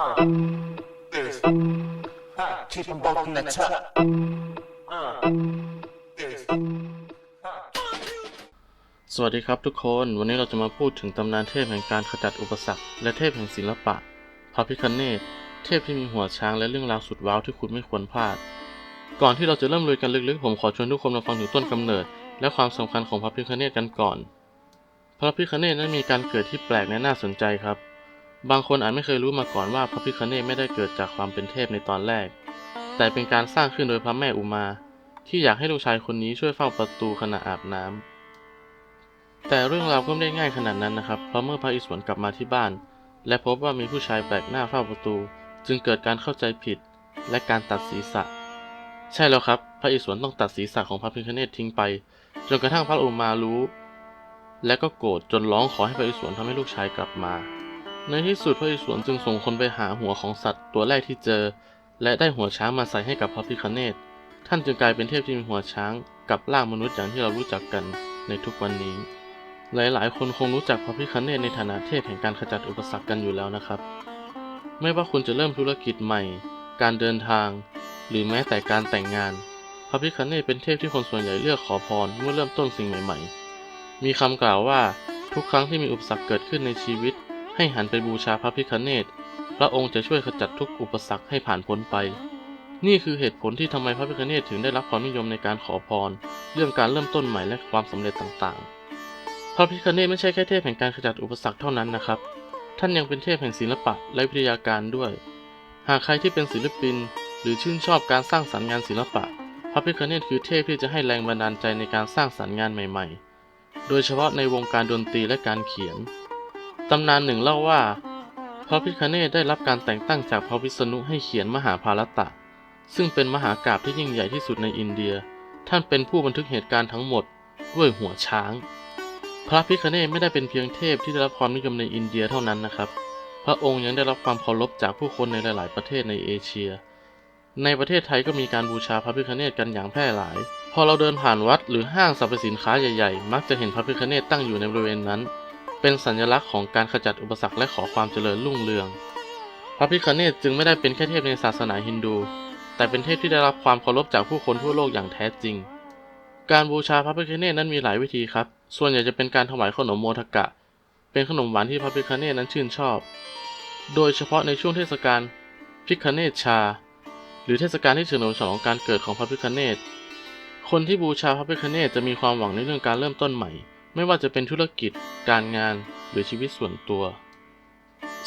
Uh, this. Huh, keep them both in the tuck. Uh, this. สวัสดีครับทุกคน วันนี้เราจะมาพูดถึงตำนานเทพแห่งการขจัดอุปสรรค และเทพแห่งศิลปะ พระพิคเนตเทพที่มีหัวช้างและเรื่องราวสุดว้าวที่คุณไม่ควรพลาด ก่อนที่เราจะเริ่มลุยกันลึกๆ ผมขอชวนทุกคนมาฟังถึงต้นกำเนิด และความสำคัญของพระพิคเนตกันก่อน พระพิคเนตนั้นมีการเกิดที่แปลกและน่าสนใจครับ บางคนอาจไม่เคยรู้มาก่อนว่าพระพิคเนตไม่ได้เกิดจากความเป็นเทพในตอนแรก แต่เป็นการสร้างขึ้นโดยพระแม่อุมา ที่อยากให้ลูกชายคนนี้ช่วยเฝ้าประตูขณะอาบน้ำแต่เรื่องราวก็ไม่ได้ง่ายขนาดนั้นนะครับ เพราะเมื่อพระอิศวรกลับมาที่บ้าน และพบว่ามีผู้ชายแปลกหน้าเฝ้าประตู จึงเกิดการเข้าใจผิดและการตัดศีรษะ ใช่แล้วครับ พระอิศวรต้องตัดศีรษะของพระพิฆเนศทิ้งไป จนกระทั่งพระอุมารู้ และก็โกรธจนร้องขอให้พระอิศวรทำให้ลูกชายกลับมา ในที่สุดพระอิศวรจึงส่งคนไปหาหัวของสัตว์ตัวแรกที่เจอ และได้หัวช้างมาใส่ให้กับพระพิฆเนศท่านจึงกลายเป็นเทพที่มีหัวช้างกับร่างมนุษย์อย่างที่เรารู้จักกันในทุกวันนี้ หลายๆ คนคงรู้จักพระพิคเนตในฐานะเทพแห่งการขจัดอุปสรรคกันอยู่แล้วนะครับ ไม่ว่าคุณจะเริ่มธุรกิจใหม่ การเดินทาง หรือแม้แต่การแต่งงาน พระพิคเนตเป็นเทพที่คนส่วนใหญ่เลือกขอพรเมื่อเริ่มต้นสิ่งใหม่ ๆ มีคำกล่าวว่าทุกครั้งที่มีอุปสรรคเกิดขึ้นในชีวิต ให้หันไปบูชาพระพิคเนตพระองค์จะช่วยขจัดทุกอุปสรรคให้ผ่านพ้นไป นี่คือเหตุผลที่ทำไมพระพิคเนตถึงได้รับความนิยมในการขอพร เรื่องการเริ่มต้นใหม่และความสำเร็จต่างๆ พระพิคเนตไม่ใช่แค่เทพแห่งการขจัดอุปสรรคเท่านั้นนะครับ ท่านยังเป็นเทพแห่งศิลปะและวิทยาการด้วย หากใครที่เป็นศิลปิน หรือชื่นชอบการสร้างสรรค์งานศิลปะ พระพิคเนตคือเทพที่จะให้แรงบันดาลใจในการสร้างสรรค์งานใหม่ ๆ โดยเฉพาะในวงการดนตรีและการเขียน ตำนานหนึ่งเล่าว่า พระพิคเนตได้รับการแต่งตั้งจากพระวิษณุให้เขียนมหาภารตะ ซึ่งเป็นมหากาพย์ที่ยิ่งใหญ่ที่สุดในอินเดีย ท่านเป็นผู้บันทึกเหตุการณ์ทั้งหมดด้วยหัวช้าง พระพิคเนตไม่ได้เป็นเพียงเทพที่ได้รับความนิยมในอินเดียเท่านั้นนะครับ พระองค์ยังได้รับความเคารพจากผู้คนในหลาย ๆ ประเทศในเอเชีย ในประเทศไทยก็มีการบูชาพระพิคเนตกันอย่างแพร่หลาย พอเราเดินผ่านวัดหรือห้างสรรพสินค้าใหญ่ ๆ มักจะเห็นพระพิคเนตตั้งอยู่ในบริเวณนั้น เป็นสัญลักษณ์ของการขจัดอุปสรรคและขอความเจริญรุ่งเรือง พระพิคเนตจึงไม่ได้เป็นแค่เทพในศาสนาฮินดู แต่เป็นเทพที่ได้รับความเคารพจากผู้คนทั่วโลกอย่างแท้จริง การบูชาพระพิฆเนศนั้นมีหลายวิธีครับ ส่วนใหญ่จะเป็นการถวายขนมโมทกะ เป็นขนมหวานที่พระพิฆเนศนั้นชื่นชอบ โดยเฉพาะในช่วงเทศกาลพิฆเนศชา หรือเทศกาลที่เฉลิมฉลองการเกิดของพระพิฆเนศ คนที่บูชาพระพิฆเนศจะมีความหวังในเรื่องการเริ่มต้นใหม่ ไม่ว่าจะเป็นธุรกิจ การงานหรือชีวิตส่วนตัว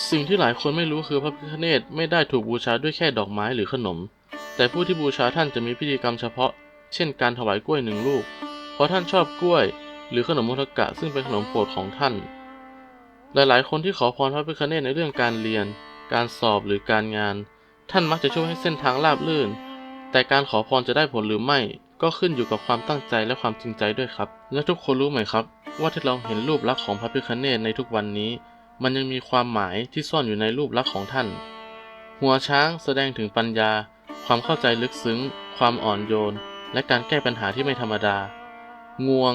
สิ่งที่หลายคนไม่รู้คือพระพิฆเนศไม่ได้ถูกบูชาด้วยแค่ดอกไม้หรือขนม แต่ผู้ที่บูชาท่านจะมีพิธีกรรมเฉพาะ เช่นการถวายกล้วยหนึ่งลูก เพราะท่านชอบกล้วย หรือขนมโมทกะซึ่งเป็นขนมโปรดของท่าน หลายๆ คนที่ขอพรพระพิฆเนศในเรื่องการเรียน การสอบหรือการงาน ท่านมักจะช่วยให้เส้นทางราบรื่น แต่การขอพรจะได้ผลหรือไม่ ก็ขึ้นอยู่กับความตั้งใจและความจริงใจด้วยครับ และทุกคนรู้ไหมครับ ว่าที่เราเห็นรูปลักษณ์ของพระพิฆเนศในทุกวันนี้ มันยังมีความหมายที่ซ่อนอยู่ในรูปลักษณ์ของท่าน หัวช้างแสดงถึงปัญญา ความเข้าใจลึกซึ้ง ความอ่อนโยน และการแก้ปัญหาที่ไม่ธรรมดา งวง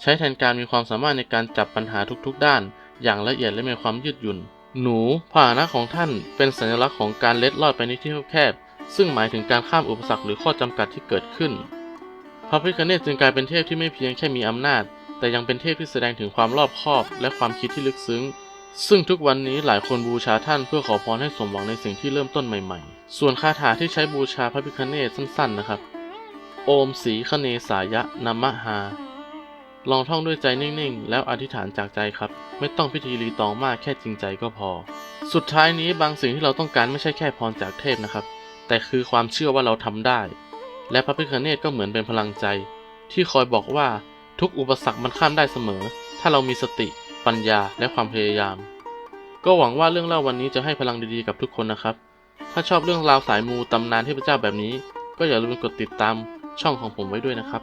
ใช้แทนการมีความสามารถในการจับปัญหาทุกๆ ด้าน อย่างละเอียดและมีความยืดหยุ่น หนูพานะของท่าน เป็นสัญลักษณ์ของการเล็ดลอดไปในที่แคบซึ่งหมายถึงการข้ามอุปสรรคหรือข้อจำกัดที่เกิดขึ้น พระพิฆเนศจึงกลายเป็นเทพที่ไม่เพียงแค่มีอำนาจ แต่ยังเป็นเทพที่แสดงถึงความรอบคอบและความคิดที่ลึกซึ้ง ซึ่งทุกวันนี้หลายคนบูชาท่านเพื่อขอพรให้สมหวังในสิ่งที่เริ่มต้นใหม่ๆ ส่วนคาถาที่ใช้บูชาพระพิฆเนศสั้นๆนะครับ โอมสีคเนสายะนามหา ลองท่องด้วยใจนิ่งๆ แล้วอธิษฐานจากใจครับ ไม่ต้องพิธีรีตองมากแค่จริงใจก็พอ สุดท้ายนี้บางสิ่งที่เราต้องการไม่ใช่แค่พรจากเทพนะครับ แต่คือความเชื่อว่าเราทำได้ และพระพิฆเนศก็เหมือนเป็นพลังใจ ที่คอยบอกว่าทุกอุปสรรคมันข้ามได้เสมอ ถ้าเรามีสติ ปัญญาและความพยายาม ก็หวังว่าเรื่องเล่าวันนี้จะให้พลังดีๆกับทุกคนนะครับ ถ้าชอบเรื่องราวสายมูตำนานเทพเจ้าแบบนี้ ก็อย่าลืมกดติดตามช่องของผมไว้ด้วยนะครับ